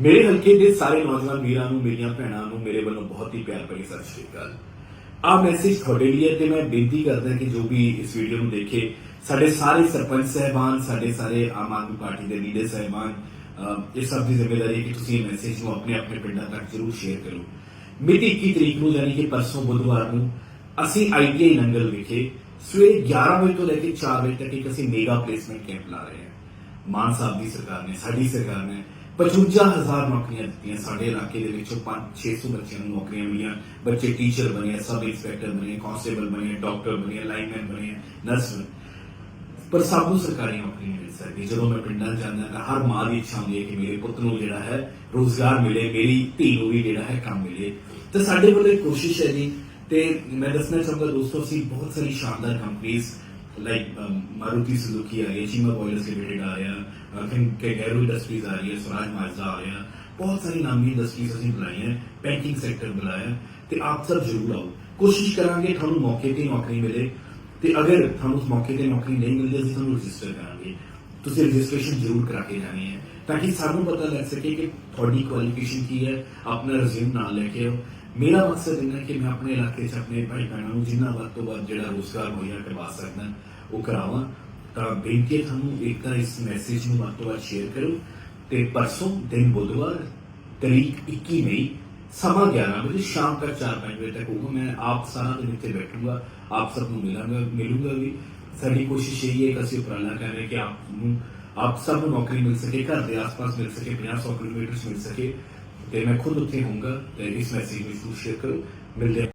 ਮੇਰੇ ਹਲਕੇ ਦੇ ਸਾਰੇ ਨੌਜਵਾਨ ਵੀਰਾਂ ਨੂੰ, ਮੇਰੀਆਂ ਭੈਣਾਂ ਨੂੰ, ਮੇਰੇ ਵੱਲੋਂ ਬਹੁਤ ਹੀ ਪਿਆਰ ਭਰੀ ਸਤਿ ਸ਼੍ਰੀ ਅਕਾਲ। ਆ ਮੈਸੇਜ ਤੁਹਾਡੇ ਲਈ ਹੈ ਤੇ ਮੈਂ ਬੇਨਤੀ ਕਰਦਾ ਕਿ ਜੋ ਵੀ ਇਸ ਵੀਡੀਓ ਨੂੰ ਦੇਖੇ, ਸਾਡੇ ਸਾਰੇ ਸਰਪੰਚ ਸਹਿਬਾਨ, ਸਾਡੇ ਸਾਰੇ ਆਮ ਆਦਮੀ ਪਾਰਟੀ ਦੇ ਲੀਡਰ ਸਹਿਬਾਨ ਇਹ ਸਭ ਦੀ ਜ਼ਿੰਮੇਵਾਰੀ ਹੈ ਕਿ ਤੁਸੀਂ ਮੈਸੇਜ ਨੂੰ ਆਪਣੇ ਆਪਣੇ ਪਿੰਡਾਂ ਤੱਕ ਜ਼ਰੂਰ ਸ਼ੇਅਰ ਕਰੋ। ਮਿਤੀ 21 ਤਰੀਕ ਨੂੰ ਯਾਨੀ ਕਿ ਪਰਸੋਂ ਬੁੱਧਵਾਰ ਨੂੰ ਅਸੀਂ ਆਈਟੀਆਈ ਨੰਗਲ ਵਿਖੇ ਸਵੇਰੇ 11 ਵਜੇ ਤੋਂ ਲੈ ਕੇ 4 ਵਜੇ ਤੱਕ ਇੱਕ ਅਸੀਂ ਮੇਗਾ ਪਲੇਸਮੈਂਟ ਕੈਂਪ ਲਾ ਰਹੇ ਹਾਂ। ਮਾਨ ਸਾਹਿਬ ਦੀ ਸਰਕਾਰ ਨੇ, ਸਾਡੀ ਸਰਕਾਰ ਨੇ 55000 ਨੌਕਰੀਆਂ ਦਿੱਤੀਆਂ ਸਾਡੇ ਇਲਾਕੇ ਦੇ ਵਿੱਚੋਂ 5-600 ਬੱਚਿਆਂ ਨੂੰ ਨੌਕਰੀਆਂ ਮਿਲੀਆਂ। ਬੱਚੇ ਟੀਚਰ ਬਣੇ, ਸਬ ਇੰਸਪੈਕਟਰ ਬਣੇ ਕਾਂਸਟੇਬਲ ਬਣੇ ਡਾਕਟਰ ਬਣੇ ਲਾਈਨਮੈਨ ਬਣੇ ਨਰਸ ਬਣੇ। ਪਰ ਸਭ ਨੂੰ ਸਰਕਾਰੀ ਨੌਕਰੀਆਂ ਮਿਲ ਸਕਦੀ ਜਦੋਂ ਮੈਂ ਪਿੰਡਾਂ 'ਚ ਜਾਂਦਾ ਤਾਂ ਹਰ ਮਾਂ ਦੀ ਇੱਛਾ ਹੁੰਦੀ ਹੈ ਕਿ ਮੇਰੇ ਪੁੱਤ ਨੂੰ ਜਿਹੜਾ ਹੈ ਰੋਜ਼ਗਾਰ ਮਿਲੇ, ਮੇਰੀ ਧੀ ਨੂੰ ਵੀ ਜਿਹੜਾ ਹੈ ਕੰਮ ਮਿਲੇ। ਤੇ ਸਾਡੇ ਵੱਲੋਂ ਕੋਸ਼ਿਸ਼ ਹੈ ਜੀ। ਤੇ ਮੈਂ ਦੱਸਣਾ ਚਾਹੁੰਦਾ ਦੋਸਤੋ, ਅਸੀਂ ਬਹੁਤ ਸਾਰੀ ਸ਼ਾਨਦਾਰ ਕੰਪਨੀਆਂ ਲਾਈਕ ਮਾਰੂਤੀ ਸੁਜ਼ੂਕੀ ਆ ਰਹੀ ਹੈ ਚੀਮਾ ਬੋਇਲਰਸ ਲਿਮਿਟਡ ਆ ਰਿਹਾ ਥਿੰਕ ਕਿ ਗੈਰੋ ਇੰਡਸਟਰੀਜ਼ ਆ ਰਹੀ ਹੈ ਸਵਰਾਜ ਮਾਜ਼ਦਾ ਆ ਰਿਹਾ ਬਹੁਤ ਸਾਰੀ ਨਾਮੀ ਇੰਡਸਟਰੀਜ਼ ਅਸੀਂ ਬੁਲਾਈਆਂ ਬੈਂਕਿੰਗ ਸੈਕਟਰ ਬੁਲਾਇਆ ਤੇ ਆਪ ਸਭ ਜ਼ਰੂਰ ਆਓ ਕੋਸ਼ਿਸ਼ ਕਰਾਂਗੇ ਤੁਹਾਨੂੰ ਮੌਕੇ ਤੇ ਨੌਕਰੀ ਮਿਲੇ ਤੇ ਅਗਰ ਤੁਹਾਨੂੰ ਉਸ ਮੌਕੇ ਤੇ ਨੌਕਰੀ ਨਹੀਂ ਮਿਲਦੀ ਅਸੀਂ ਤੁਹਾਨੂੰ ਰਜਿਸਟਰ ਕਰਾਂਗੇ ਤੁਸੀਂ ਰਜਿਸਟ੍ਰੇਸ਼ਨ ਜ਼ਰੂਰ ਕਰਾ ਕੇ ਜਾਣੀ ਹੈ ਤਾਂ ਕਿ ਸਾਨੂੰ ਪਤਾ ਲੱਗ ਸਕੇ ਕਿ ਤੁਹਾਡੀ ਕੁਆਲੀਫਿਕੇਸ਼ਨ ਕੀ ਹੈ ਆਪਣਾ ਰਿਜ਼ਿਊਮ ਨਾਲ ਲੈ ਕੇ ਆਓ ਮੇਰਾ ਮਕਸਦ ਇਹ ਕਿ ਮੈਂ ਆਪਣੇ ਇਲਾਕੇ 'ਚ ਆਪਣੇ ਭਾਈ ਭੈਣਾਂ ਨੂੰ ਜਿੰਨਾ ਵੱਧ ਤੋਂ ਵੱਧ ਜਿਹੜਾ ਰੋਜ਼ਗਾਰ ਮੁਹੱਈਆ ਕਰਵਾ ਸਕਦਾ, ਉਹ ਕਰਾਵਾਂ। ਤਾਂ ਬੇਨਤੀ ਹੈ ਤੁਹਾਨੂੰ ਇੱਕ ਤਾਂ ਇਸ ਮੈਸੇਜ ਨੂੰ ਵੱਧ ਤੋਂ ਵੱਧ ਸ਼ੇਅਰ ਕਰੋ ਤੇ ਪਰਸੋਂ ਦਿਨ ਬੁੱਧਵਾਰ, ਤਰੀਕ 21 ਮਈ, ਸਮਾਂ 11 ਵਜੇ, ਸ਼ਾਮ ਤੱਕ 4-5 ਵਜੇ ਤੱਕ ਹੋਊਗਾ। ਮੈਂ ਆਪ ਸਾਰਾ ਦਿਨ ਇੱਥੇ ਬੈਠੂੰਗਾ, ਆਪ ਸਭ ਨੂੰ ਮਿਲਾਂਗਾ, ਮਿਲੂੰਗਾ ਵੀ। ਸਾਡੀ ਕੋਸ਼ਿਸ਼ ਇਹ ਹੈ ਕਿ ਅਸੀਂ ਉਪਰਾਲਾ ਕਰ ਰਹੇ ਕਿ ਆਪ ਨੂੰ, ਆਪ ਸਭ ਨੂੰ ਨੌਕਰੀ ਮਿਲ ਸਕੇ, ਘਰ ਦੇ ਆਸ-ਪਾਸ ਮਿਲ ਸਕੇ 50-100 ਕਿਲੋਮੀਟਰ ਮਿਲ ਸਕੇ। ਤੇ ਮੈਂ ਖੁਦ ਉੱਥੇ ਹੋਊਂਗਾ ਤੇ ਇਸ ਮੈਸੇਜ ਵਿੱਚ ਸ਼ੇਅਰ ਕਰੋ। ਮਿਲਦੇ